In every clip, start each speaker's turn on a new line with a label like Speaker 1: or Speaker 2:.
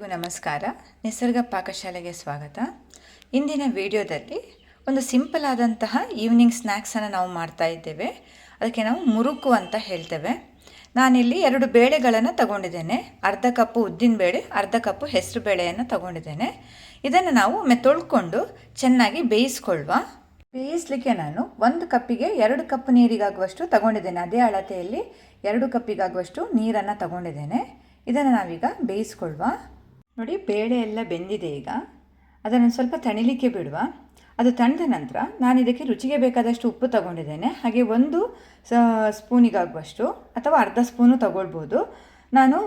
Speaker 1: ಎಲ್ಲರಿಗೂ ನಮಸ್ಕಾರ. ನಿಸರ್ಗ ಪಾಕಶಾಲೆಗೆ ಸ್ವಾಗತ. ಇಂದಿನ ವಿಡಿಯೋದಲ್ಲಿ ಒಂದು ಸಿಂಪಲ್ ಆದಂತಹ ಈವ್ನಿಂಗ್ ಸ್ನ್ಯಾಕ್ಸನ್ನು ನಾವು ಮಾಡ್ತಾ ಇದ್ದೇವೆ. ಅದಕ್ಕೆ ನಾವು ಮುರುಕು ಅಂತ ಹೇಳ್ತೇವೆ. ನಾನಿಲ್ಲಿ ಎರಡು ಬೇಳೆಗಳನ್ನು ತಗೊಂಡಿದ್ದೇನೆ. ಅರ್ಧ ಕಪ್ಪು ಉದ್ದಿನ ಬೇಳೆ, ಅರ್ಧ ಕಪ್ಪು ಹೆಸರು ಬೇಳೆಯನ್ನು ತಗೊಂಡಿದ್ದೇನೆ. ಇದನ್ನು ನಾವು ಒಮ್ಮೆ ತೊಳ್ಕೊಂಡು ಚೆನ್ನಾಗಿ ಬೇಯಿಸ್ಕೊಳ್ಳುವ ಬೇಯಿಸಲಿಕ್ಕೆ ನಾನು ಒಂದು ಕಪ್ಪಿಗೆ ಎರಡು ಕಪ್ ನೀರಿಗಾಗುವಷ್ಟು ತಗೊಂಡಿದ್ದೇನೆ. ಅದೇ ಅಳತೆಯಲ್ಲಿ ಎರಡು ಕಪ್ಪಿಗಾಗುವಷ್ಟು ನೀರನ್ನು ತಗೊಂಡಿದ್ದೇನೆ. ಇದನ್ನು ನಾವೀಗ ಬೇಯಿಸ್ಕೊಳ್ಳುವ ನೋಡಿ, ಬೇಳೆ ಎಲ್ಲ ಬೆಂದಿದೆ ಈಗ. ಅದನ್ನು ಸ್ವಲ್ಪ ತಣಿಲಿಕ್ಕೆ ಬಿಡುವ. ಅದು ತಣಿದ ನಂತರ ನಾನು ಇದಕ್ಕೆ ರುಚಿಗೆ ಬೇಕಾದಷ್ಟು ಉಪ್ಪು ತಗೊಂಡಿದ್ದೇನೆ. ಹಾಗೆ ಒಂದು ಸ್ಪೂನಿಗಾಗುವಷ್ಟು ಅಥವಾ ಅರ್ಧ ಸ್ಪೂನು ತಗೊಳ್ಬೋದು. ನಾನು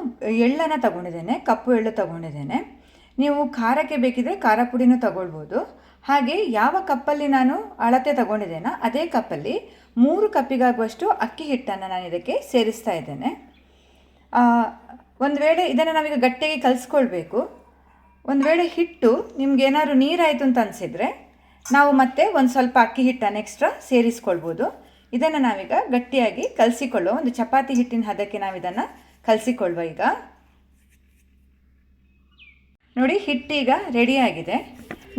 Speaker 1: ಎಳ್ಳನ್ನು ತಗೊಂಡಿದ್ದೇನೆ, ಕಪ್ಪು ಎಳ್ಳು ತಗೊಂಡಿದ್ದೇನೆ. ನೀವು ಖಾರಕ್ಕೆ ಬೇಕಿದ್ರೆ ಖಾರ ಪುಡಿನೂ ತಗೊಳ್ಬೋದು. ಹಾಗೆ ಯಾವ ಕಪ್ಪಲ್ಲಿ ನಾನು ಅಳತೆ ತಗೊಂಡಿದ್ದೇನೋ ಅದೇ ಕಪ್ಪಲ್ಲಿ ಮೂರು ಕಪ್ಪಿಗಾಗುವಷ್ಟು ಅಕ್ಕಿ ಹಿಟ್ಟನ್ನು ನಾನು ಇದಕ್ಕೆ ಸೇರಿಸ್ತಾ ಇದ್ದೇನೆ. ಒಂದು ವೇಳೆ ಇದನ್ನು ನಾವೀಗ ಗಟ್ಟಿಯಾಗಿ ಕಲಿಸ್ಕೊಳ್ಬೇಕು. ಒಂದು ವೇಳೆ ಹಿಟ್ಟು ನಿಮ್ಗೆ ಏನಾದರೂ ನೀರಾಯಿತು ಅಂತ ಅನಿಸಿದರೆ ನಾವು ಮತ್ತೆ ಒಂದು ಸ್ವಲ್ಪ ಅಕ್ಕಿ ಹಿಟ್ಟನ್ನು ಎಕ್ಸ್ಟ್ರಾ ಸೇರಿಸ್ಕೊಳ್ಬೋದು. ಇದನ್ನು ನಾವೀಗ ಗಟ್ಟಿಯಾಗಿ ಕಲಸಿಕೊಳ್ಳೋ ಒಂದು ಚಪಾತಿ ಹಿಟ್ಟಿನ ಹದಕ್ಕೆ ನಾವು ಇದನ್ನು ಕಲಸಿಕೊಳ್ಳುವ ಈಗ. ನೋಡಿ ಹಿಟ್ಟೀಗ ರೆಡಿಯಾಗಿದೆ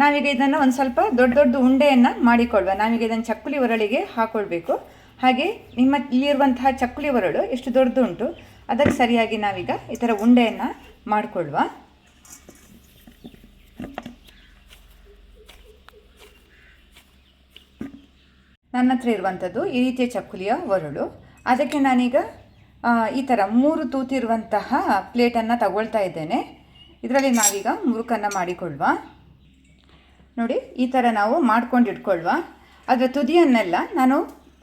Speaker 1: ನಾವೀಗ ಇದನ್ನು ಒಂದು ಸ್ವಲ್ಪ ದೊಡ್ಡ ದೊಡ್ಡ ಉಂಡೆಯನ್ನು ಮಾಡಿಕೊಳ್ಳುವ. ನಾವೀಗ ಇದನ್ನು ಚಕ್ಕುಲಿ ಒರಳಿಗೆ ಹಾಕ್ಕೊಳ್ಬೇಕು ಹಾಗೆ ನಿಮ್ಮ ಇಲ್ಲಿರುವಂತಹ ಚಕ್ಕುಲಿ ಒರಳು ಎಷ್ಟು ದೊಡ್ಡದು ಉಂಟು ಅದಕ್ಕೆ ಸರಿಯಾಗಿ ನಾವೀಗ ಈ ಥರ ಉಂಡೆಯನ್ನು ಮಾಡಿಕೊಳ್ಳುವ ನನ್ನ ಹತ್ರ ಇರುವಂಥದ್ದು ಈ ರೀತಿಯ ಚಕ್ಕುಲಿಯ ಒರಳು. ಅದಕ್ಕೆ ನಾನೀಗ ಈ ಥರ ಮೂರು ತೂತಿರುವಂತಹ ಪ್ಲೇಟನ್ನು ತಗೊಳ್ತಾ ಇದ್ದೇನೆ. ಇದರಲ್ಲಿ ನಾವೀಗ ಮುರುಕನ್ನು ಮಾಡಿಕೊಳ್ಳುವ ನೋಡಿ, ಈ ಥರ ನಾವು ಮಾಡ್ಕೊಂಡು ಇಟ್ಕೊಳ್ಳುವ ಅದರ ತುದಿಯನ್ನೆಲ್ಲ ನಾನು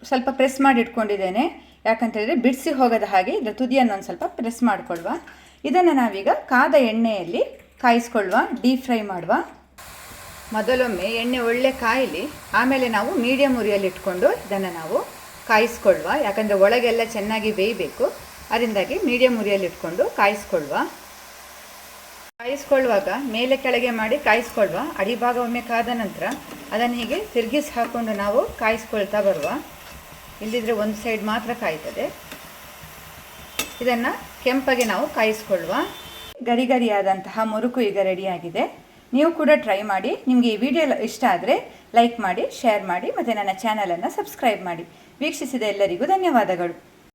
Speaker 1: ಸ್ವಲ್ಪ ಪ್ರೆಸ್ ಮಾಡಿ ಇಟ್ಕೊಂಡಿದ್ದೇನೆ. ಯಾಕಂತೇಳಿದರೆ ಬಿಡಿಸಿ ಹೋಗದ ಹಾಗೆ ಇದರ ತುದಿಯನ್ನು ಒಂದು ಸ್ವಲ್ಪ ಪ್ರೆಸ್ ಮಾಡಿಕೊಳ್ಳುವ ಇದನ್ನು ನಾವೀಗ ಕಾದ ಎಣ್ಣೆಯಲ್ಲಿ ಕಾಯಿಸ್ಕೊಳ್ಳುವ ಡೀಪ್ ಫ್ರೈ ಮಾಡುವ. ಮೊದಲೊಮ್ಮೆ ಎಣ್ಣೆ ಒಳ್ಳೆ ಕಾಯಲಿ, ಆಮೇಲೆ ನಾವು ಮೀಡಿಯಮ್ ಉರಿಯಲ್ಲಿ ಇಟ್ಕೊಂಡು ಇದನ್ನು ನಾವು ಕಾಯಿಸ್ಕೊಳ್ಳುವ ಯಾಕಂದರೆ ಒಳಗೆಲ್ಲ ಚೆನ್ನಾಗಿ ಬೇಯಬೇಕು. ಅದರಿಂದಾಗಿ ಮೀಡಿಯಮ್ ಉರಿಯಲ್ಲಿ ಇಟ್ಕೊಂಡು ಕಾಯಿಸ್ಕೊಳ್ಳುವ ಕಾಯಿಸ್ಕೊಳ್ಳುವಾಗ ಮೇಲೆ ಕೆಳಗೆ ಮಾಡಿ ಕಾಯಿಸ್ಕೊಳ್ಳುವ ಅಡಿಭಾಗ ಒಮ್ಮೆ ಕಾದ ನಂತರ ಅದನ್ನು ಹೀಗೆ ತಿರುಗಿಸಿ ಹಾಕ್ಕೊಂಡು ನಾವು ಕಾಯಿಸ್ಕೊಳ್ತಾ ಬರುವ. ಇಲ್ಲದಿದ್ದರೆ ಒಂದು ಸೈಡ್ ಮಾತ್ರ ಕಾಯ್ತದೆ. ಇದನ್ನು ಕೆಂಪಗೆ ನಾವು ಕಾಯಿಸ್ಕೊಳ್ಳುವ. ಗರಿ ಗರಿಯಾದಂತಹ ಮುರುಕು ಈಗ ರೆಡಿಯಾಗಿದೆ ನೀವು ಕೂಡ ಟ್ರೈ ಮಾಡಿ. ನಿಮಗೆ ಈ ವಿಡಿಯೋ ಇಷ್ಟ ಆದರೆ ಲೈಕ್ ಮಾಡಿ ಶೇರ್ ಮಾಡಿ, ಮತ್ತು ನನ್ನ ಚಾನಲನ್ನು ಸಬ್ಸ್ಕ್ರೈಬ್ ಮಾಡಿ. ವೀಕ್ಷಿಸಿದ ಎಲ್ಲರಿಗೂ ಧನ್ಯವಾದಗಳು.